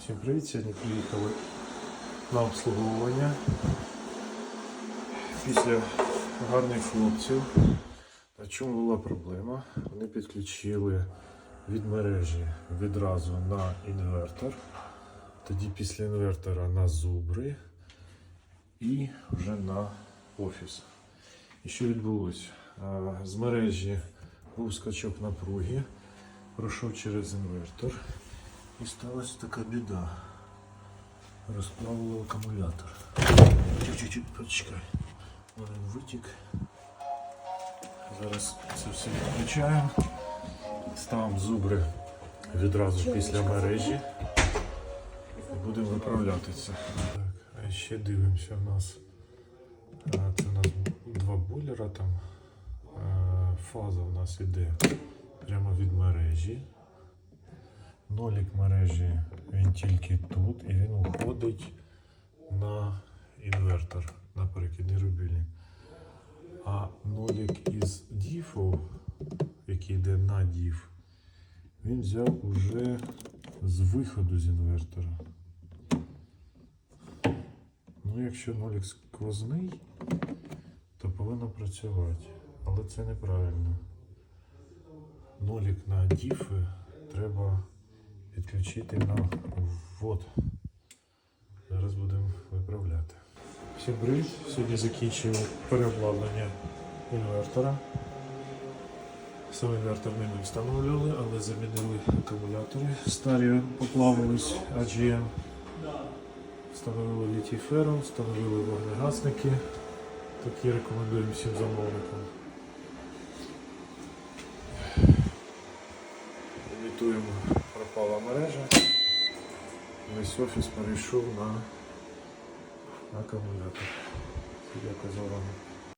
Всім привіт! Сьогодні приїхали на обслуговування. Після гарних хлопців. На чому була проблема? Вони підключили від мережі відразу на інвертор, тоді після інвертора на зубри і вже на офіс. І що відбулося? З мережі був скачок напруги, пройшов через інвертор. І сталася така біда. Розплавило акумулятор. Чуть-чуть, почекай. Один витік. Зараз це все відключаємо. Ставимо зубри відразу після мережі. І будемо виправляти це. Так, а ще дивимося у нас. Це у нас два бойлера там. Фаза у нас іде прямо від мережі. Нолік мережі він тільки тут і він уходить на інвертор, на перекидний рубільник. А нолік із діфу, який йде на діф, він взяв уже з виходу з інвертора. Ну, якщо нолік сквозний, то повинно працювати. Але це неправильно. Нолік на діфи підключити на ввод. Зараз будемо виправляти. Всім привіт! Сьогодні закінчив переобладнання інвертора. Сам інвертор ми не встановлювали, але замінили акумулятори. Старі поплавились AGM. Встановили літій ферро, встановили вогнегасники. Такі рекомендуємо всім замовникам. Імітуємо мережа. Весь офіс перейшов на акумулятор. За увагу.